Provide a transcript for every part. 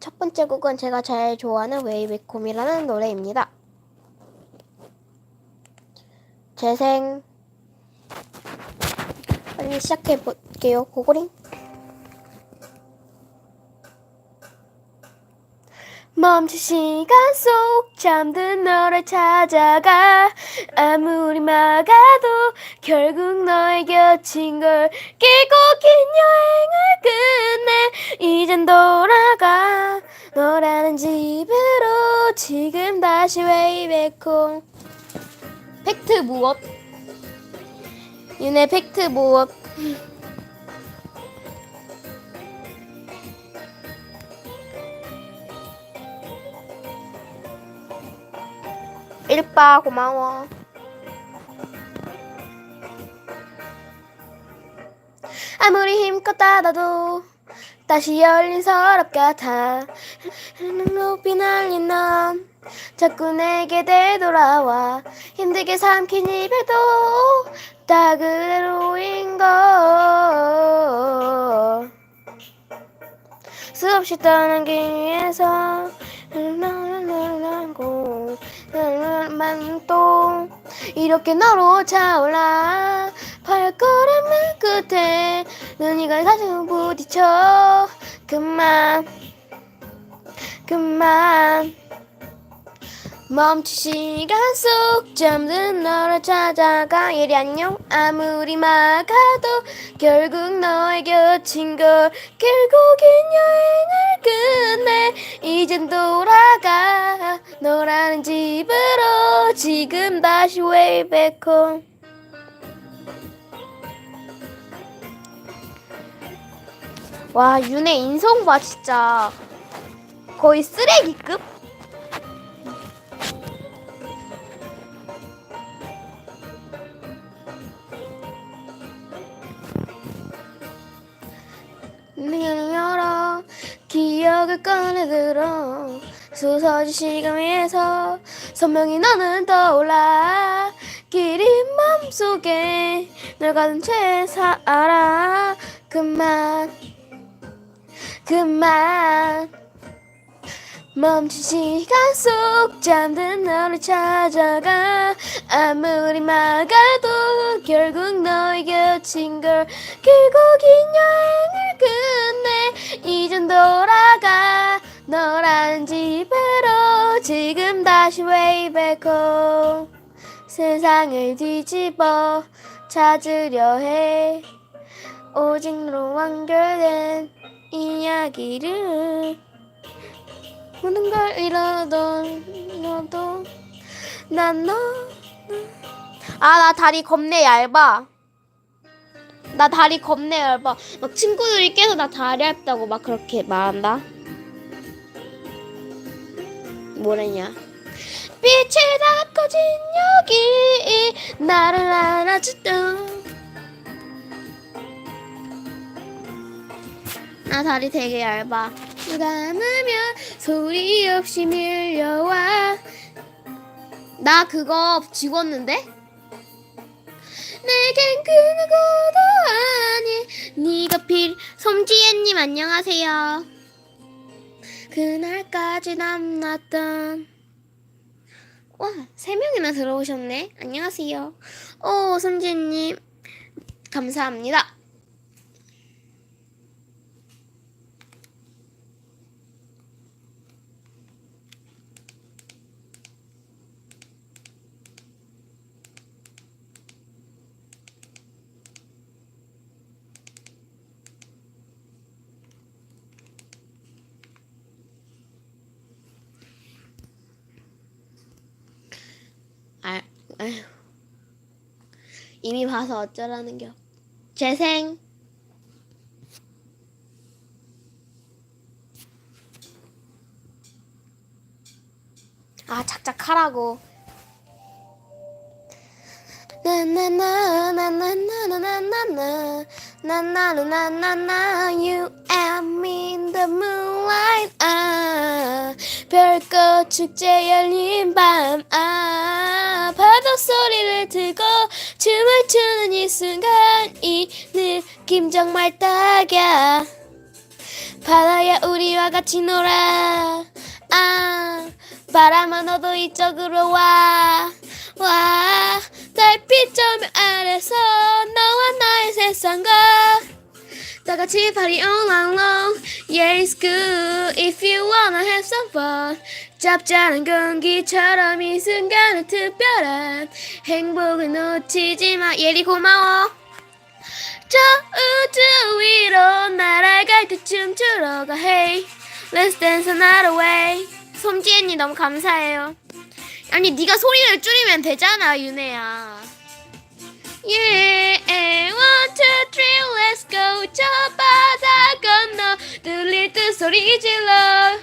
첫 번째 곡은 제가 제일 좋아하는 웨이백홈이라는 노래입니다. 재생 빨리 시작해 볼게요. 고고링 멈춘 시간 속 잠든 너를 찾아가 아무리 막아도 결국 너의 곁인 걸 길고 긴 여행을 끝내 이젠 돌아가 너라는 집으로 지금 다시 웨이백홈 팩트 무엇? 윤의 팩트 무엇? 일빠 고마워. 아무리 힘껏 닫아도 다시 열린 서랍 같아 높이 날린 넌 자꾸 내게 되돌아와. 힘들게 삼킨 이별도 다 그대로인 걸. 수없이 떠난 길 위에서 만또 이렇게 너로 차올라. 발걸음의 끝에 눈이 가 가슴 부딪혀. 그만 그만 멈춘 시간 속 잠든 너를 찾아가. 예리 안녕. 아무리 막아도 결국 너의 곁인 걸 결국엔 여행을 끝내. 이젠 돌아가. 너라는 집으로 지금 다시 way back 와 윤의 인성 봐 진짜. 거의 쓰레기급 기억을 꺼내들어 솟아진 시간 위에서 선명히 너는 떠올라. 길이 맘속에 널 가둔 채 살아. 그만 그만 멈춘 시간 속 잠든 너를 찾아가 아무리 막아도 결국 너의 곁인 걸 결국인 여행을 끝내. 이젠 돌아가 너라는 집으로 지금 다시 home. 세상을 뒤집어 찾으려 해. 오직 너로 완결된 이야기를 모든 걸 잃어도 너도 난너 아 나 다리 겁내 얇아. 나 다리 겁내 얇아. 막 친구들이 계속 나 다리 얇다고 막 그렇게 말한다. 뭐랬냐? 빛이 다 꺼진 여기 나를 안아주던. 나 다리 되게 얇아 안으면 소리 없이 밀려와 나 그거 지웠는데? 내겐 그 누구도 아니 네가 필 솜지혜님 안녕하세요 그날까지 남았던 와, 세 명이나 들어오셨네. 안녕하세요. 오, 손지혜님. 감사합니다. 아, 아휴. 이미 봐서 어쩌라는 겨. 재생. 아, 착착하라고. 나나나나나나나나나나 나 나나나나나 You and me in the moonlight 아 별꽃 축제 열린 밤아 파도 소리를 들고 춤을 추는 이 순간 이 느낌 정말 딱이야. 바다야 우리와 같이 놀아. 아 바람아 너도 이쪽으로 와 와 달빛점 아래서 너와 나의 세상과 다 같이 party all night long Yeah it's good. If you wanna have some fun 잡자는 공기처럼 이 순간은 특별한 행복을 놓치지 마. 예리 고마워. 저 우주 위로 날아갈 때 춤추러 가. Hey let's dance another way. 솜지엔이 너무 감사해요. 아니 네가 소리를 줄이면 되잖아 윤혜야. Yeah one two three let's go. 저 바다 건너 들릴 듯 소리 질러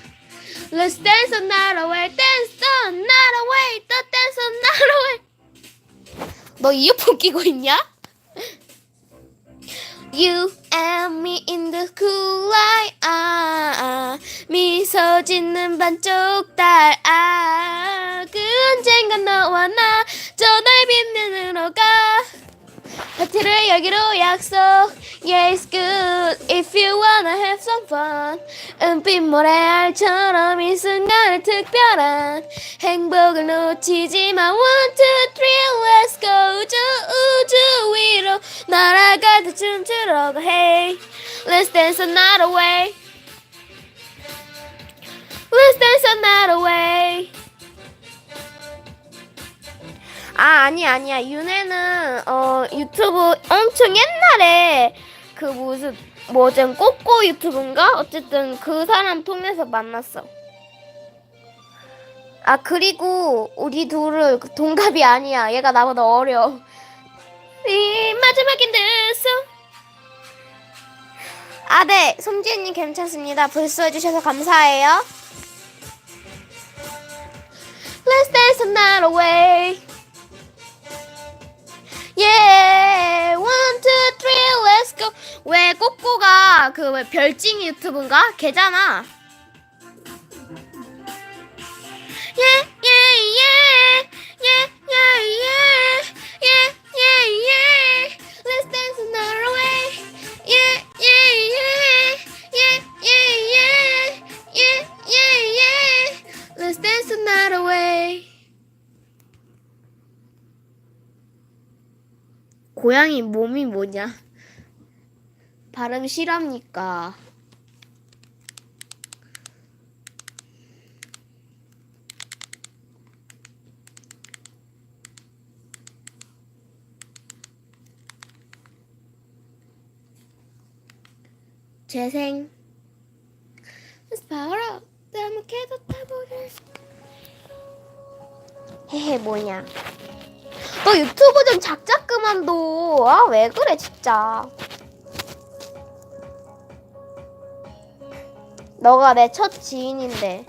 Let's dance another way dance another way 또 dance another way 너 이어폰 끼고 있냐? You and me in the cool light 아, 아, 미소 짓는 반쪽 달 아, 그 언젠간 너와 나저 달빛면으로 가 파티를 여기로 약속 Yeah it's good if you wanna have some fun 은빛 모래알처럼 이 순간을 특별한 행복을 놓치지 마 One two three let's go 저 우주 위로 날아갈 때 춤추러 가 Hey let's dance another way Let's dance another way 아 아니 아니야 윤혜는 어 유튜브 엄청 옛날에 그 무슨 뭐좀 꼬꼬 유튜브인가 어쨌든 그 사람 통해서 만났어. 아 그리고 우리 둘은 그 동갑이 아니야. 얘가 나보다 어려. 이 마지막인 듯. 아 네, 솜지혜님 괜찮습니다. 불쏘 해주셔서 감사해요. Let's dance another way. Yeah, 왜 별칭 유튜브인가? 걔잖아. 예, 예, 예. 예, 예, 예. 예, 예, 예. Let's dance another way. 예, 예, 예. 예, 예, 예. 예, 예, 예. Let's dance another way. 고양이 몸이 뭐냐? 발음 실합니까? 재생 바로 따뜻해도 타보를 헤헤 뭐냐 너 유튜브 좀 작작 그만둬. 아, 왜 그래, 진짜. 너가 내 첫 지인인데.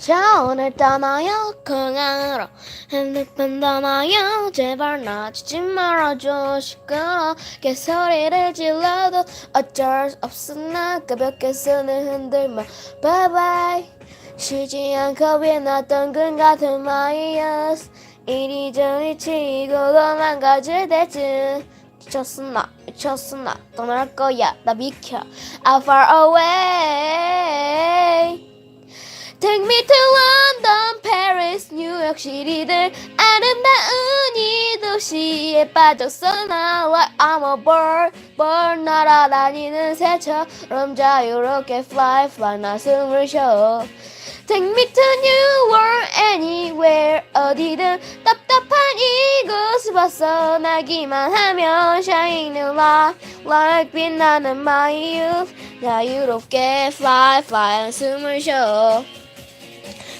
자, 오늘 떠나요, 공항으로. 핸드폰 떠나요, 제발 놔주지 말아줘. 시끄럽게 소리를 질러도 어쩔 수 없어, 나 가볍게 손을 흔들며. 바이바이. 쉬지 않고 빛났던 금 같은 마이어스 이리저리 치고 도망가질 때쯤 미쳤어 나 미쳤어 나 떠날 거야. 나 비켜. I'm far away. Take me to London, Paris, 뉴욕 시리들. 아름다운 이 도시에 빠졌어 나 Like I'm a bird, bird 날아다니는 새처럼 자유롭게 fly, fly 나 숨을 쉬어 Take me to New World, anywhere 어디든 답답한 이곳을 벗어나기만 하면 Shining like, like 빛나는 my youth 자유롭게 fly, fly 숨을 쉬어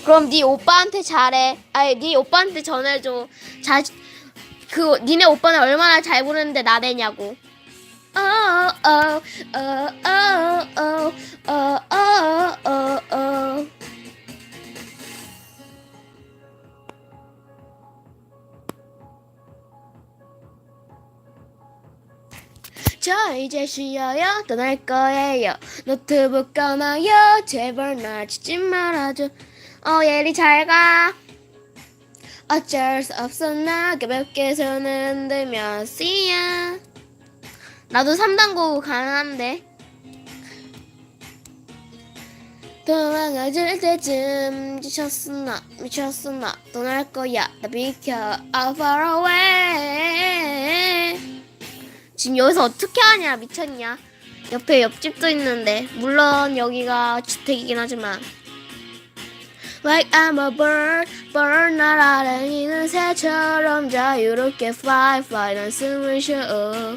그럼 네 오빠한테 잘해. 아니 네 오빠한테 전해줘. 잘그 니네 오빠는 얼마나 잘 부르는데 나대냐고. 어어어어어어어어어 어저 이제 쉬어요. 떠날 거예요. 노트북 꺼놔요. 제발 날 치지 말아줘. 어 예리 잘가. 어쩔 수 없어. 나 가볍게 손을 흔들며 ya 나도 3단고 가능한데. 도망가줄 때쯤 미쳤으나 미쳤으나 떠날 거야. 나 비켜. I'm far away 지금 여기서 어떻게 하냐 미쳤냐? 옆에 옆집도 있는데. 물론 여기가 주택이긴 하지만. Like I'm a bird, bird 날아다니는 새처럼 자유롭게 fly, fly 난 숨을 쉬어.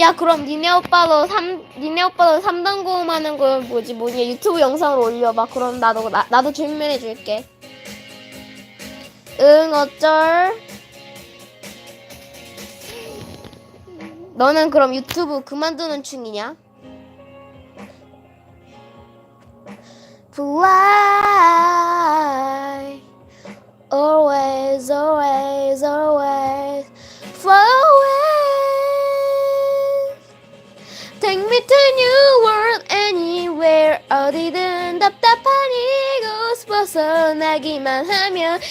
야 그럼 니네 오빠도 삼 니네 오빠도 3단 고음하는 거 뭐지? 뭐냐 유튜브 영상을 올려봐. 그럼 나도 나, 나도 증명해 줄게. 응 어쩔 너는 그럼 유튜브 그만두는 중이냐 fly always always always fly away take me to new world anywhere 어디든 답답한 이 blossom, making my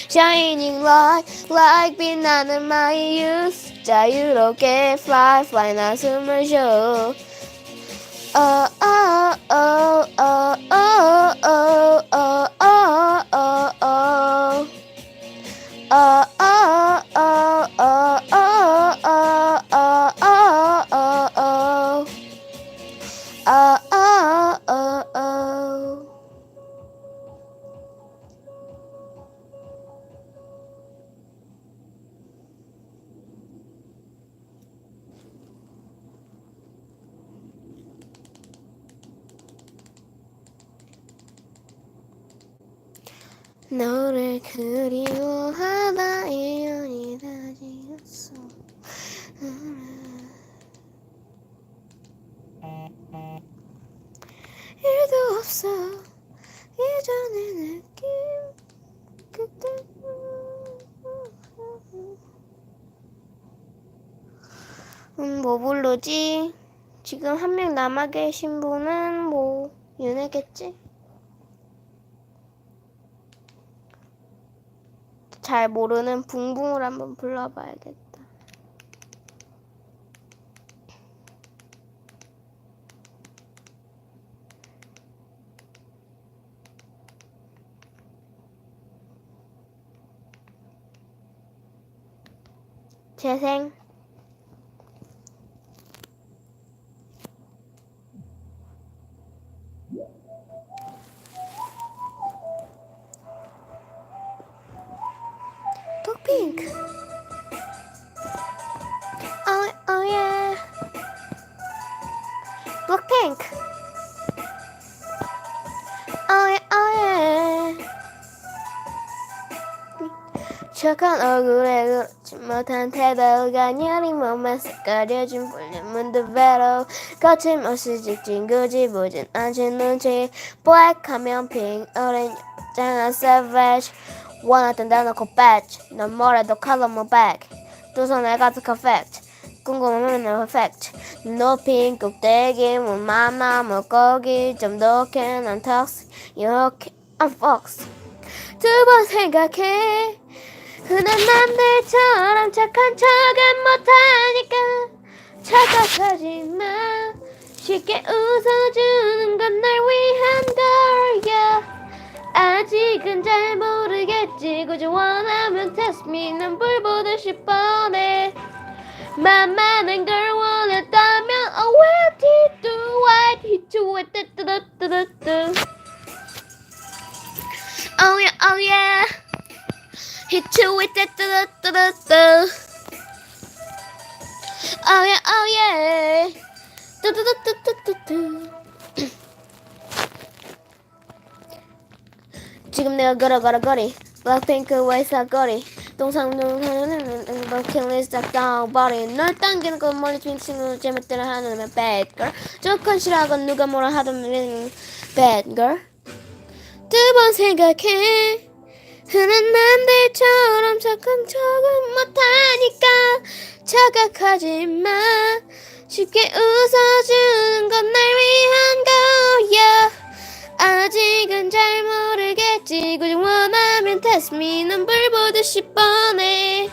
shining light like midnight my youth. That fly, fly nice summer show. Oh, oh, oh, oh, oh, oh, oh. 없어 예전의 느낌 음, 뭐 부르지? 지금 한 명 남아 계신 분은 뭐 윤혜겠지? 잘 모르는 붕붕을 한번 불러봐야겠다. Sure thing. Look pink. Oh, oh yeah. Look pink. 착한 얼굴에 그렇지 못한 태도가 녀리 몸에 가려진 볼륨은 두 배로 거침없이 직진 굳이 보진 않지 눈치. black하면 pink orange 짱한 savage. 원하던 대놓고 badge 넌 뭐래도 color back 두 손에 가득한 fact 궁금하면 fact 높인 꼭대기 물만나 물고기. 좀 독해 난 toxic 이렇게 I'm fox 두 번 생각해 흔한 남들처럼 착한 척은 못하니까 착각하지 마. 쉽게 웃어주는 건 날 위한 거야 아직은 잘 모르겠지. 굳이 원하면 test me 난 불보듯이 뻔해 만만한 걸 원했다면 oh what did do what he do it 뚜뚜뚜뚜뚜 oh yeah oh yeah hit you with that da da da da Oh yeah, oh yeah. Da da da da da da da. 지금 내가 걸어 걸어 거리. 블랙핑크 웨이사 거리. 동상동하는 버킷리스트 다운 버리. 널 당기는 건 멀리 빈 친구 제멋대로 하는 bad girl. 조건 싫어하고 누가 뭐라 하든 bad girl. 두번 생각해 흐른 남들처럼 착한 척은 못하니까 착각하지 마. 쉽게 웃어주는 건 날 위한 거야. 아직은 잘 모르겠지. 그저 원하면 test me 눈불 보듯이 뻔해.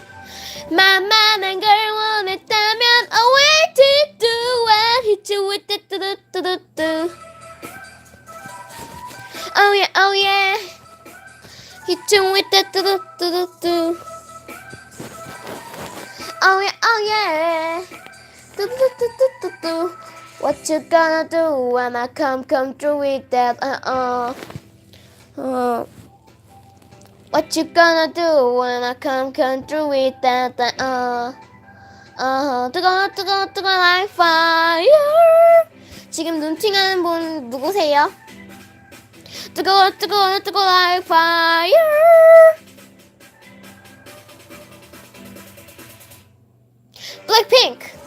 만만한 걸 원했다면 oh where to do I hit you with the do do do do. Oh yeah oh yeah. Do do do do do do. What you gonna do when I come come through with that? Uh uh. Uh. What you gonna do when I come come through with that? Uh. Uh. 뜨거 뜨거 뜨거 like fire. 지금 눈팅하는 분 누구세요? 뜨거워 뜨거워 뜨거워 fire. 블랙핑 크.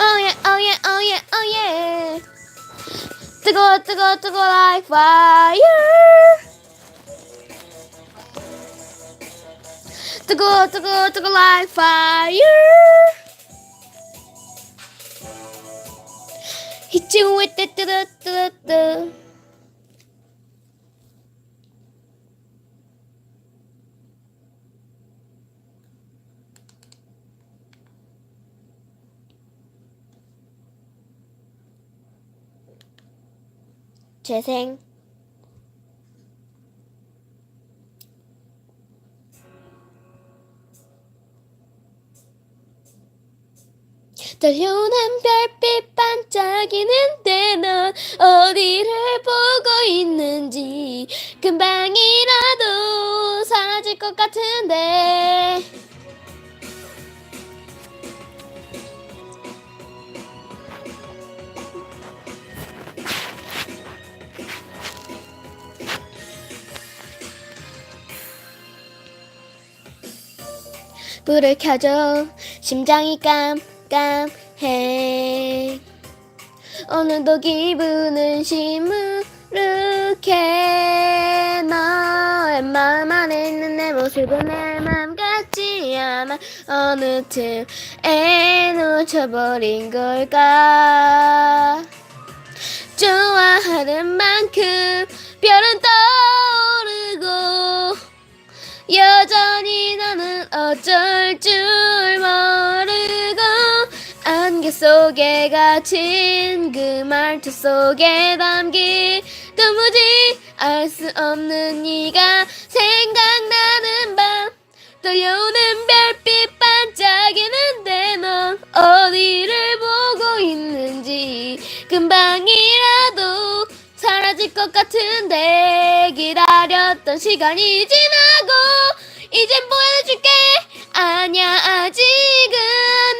Oh yeah, oh yeah, oh yeah, oh yeah. 뜨거워 뜨거워 뜨거워 like fire. 뜨거워 뜨거워 뜨거워 like fire. Hit you with the the the the the. 재생. 떨려오는 별빛 반짝이는데 넌 어디를 보고 있는지 금방이라도 사라질 것 같은데 불을 켜줘. 심장이 깜깜해. 오늘도 기분은 시무룩해. 너의 마음 안에 있는 내 모습은 내맘 같지 않아 어느 틈에 놓쳐버린 걸까? 좋아하는 만큼 별은 떠오르고 여전히 나는 어쩔 줄 모르고 안개 속에 갇힌 그 말투 속에 담긴 도무지 알 수 없는 네가 생각나는 밤 떨려오는 별빛 반짝이는데 넌 어디를 보고 있는지 금방이라도 사라질 것 같은데 기다렸던 시간이 지나고 이젠 보여줄게. 아냐 아직은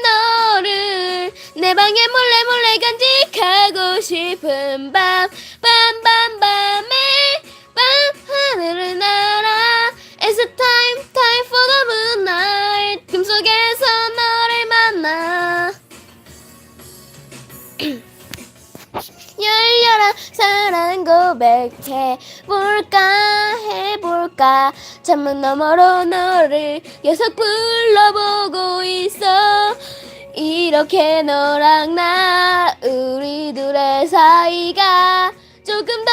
너를 내 방에 몰래 몰래 간직하고 싶은 밤 열려라 사랑 고백해 볼까? 해볼까? 창문 너머로 너를 계속 불러보고 있어. 이렇게 너랑 나 우리 둘의 사이가 조금 더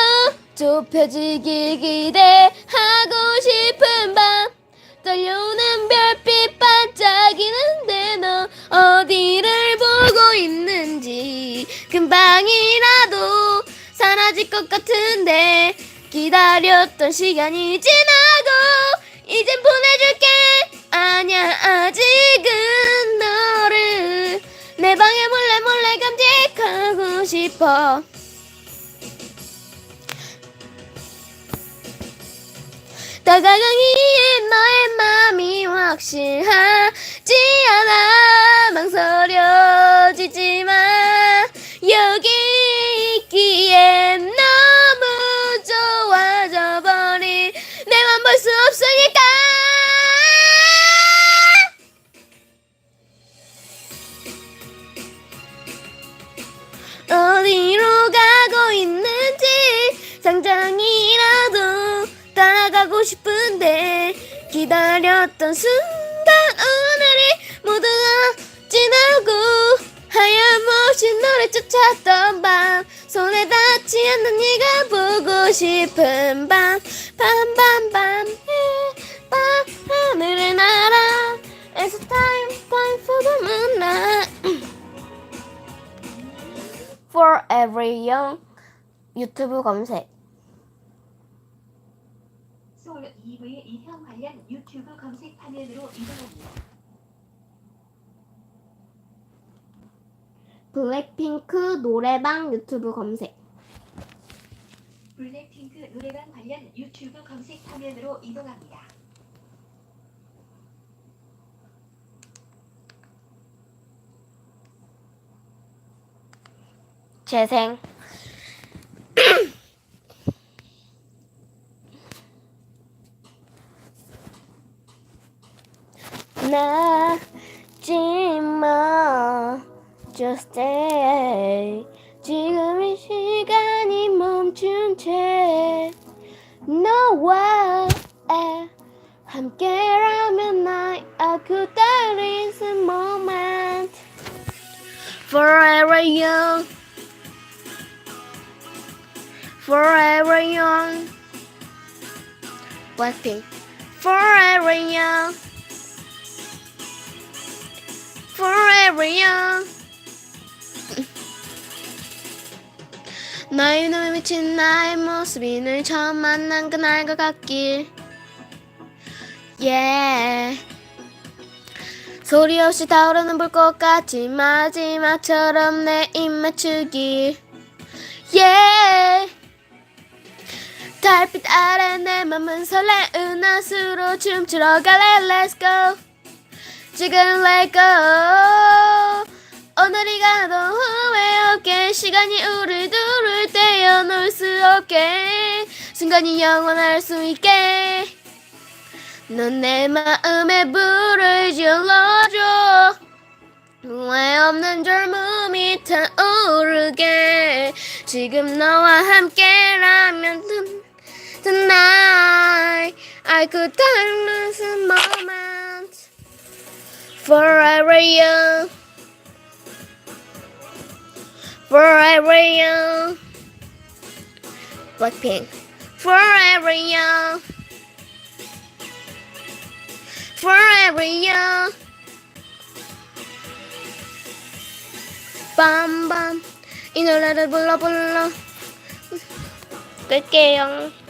좁혀지길 기대하고 싶은 밤. 떨려오는 별빛 반짝이는데 너 어디를 보고 있는지 금방이라도 사라질 것 같은데 기다렸던 시간이 지나고 이젠 보내줄게. 아냐 아직은 너를 내 방에 몰래 몰래 감직하고 싶어. 다가가기에 너의 마음이 확실하지 않아 망설여지지만 있기에 너무 좋아져 버린 내맘 볼수 없으니까. 어디로 가고 있는지 상장이라도 따라가고 싶은데 기다렸던 순간 오늘이 모두가 지나고 하염없이 너를 쫓았던 밤 손에 닿지 않는 네가 보고 싶은 밤 밤 밤 밤 밤 하늘을 날아 It's time time for the moonlight Forever Young 유튜브 검색. 소울 EV의 이형 관련 유튜브 검색 화면으로 이동합니다. 블랙핑크 노래방 유튜브 검색. 블랙핑크 노래방 관련 유튜브 검색 화면으로 이동합니다. 재생. 나 Blackpink Forever young. Forever young. 너의 눈에 비친 나의 모습이 늘 처음 만난 그날과 같길. Yeah. 소리 없이 타오르는 불꽃같이 마지막처럼 내 입 맞추기 Yeah 달빛 아래 내 맘은 설레은 낮으로 춤추러 갈래. Let's go. 지금 let go. 오늘이 가도 후회 없게 시간이 우리 둘을 떼어놓을 수 없게 순간이 영원할 수 있게 넌 내 마음에 불을 질러줘. 후회 없는 젊음이 타오르게 지금 너와 함께라면 튼- Tonight I could turn this moment Forever young Forever young Blackpink Forever young Forever young 빰빰 이 노래를 불러 불러 끌게요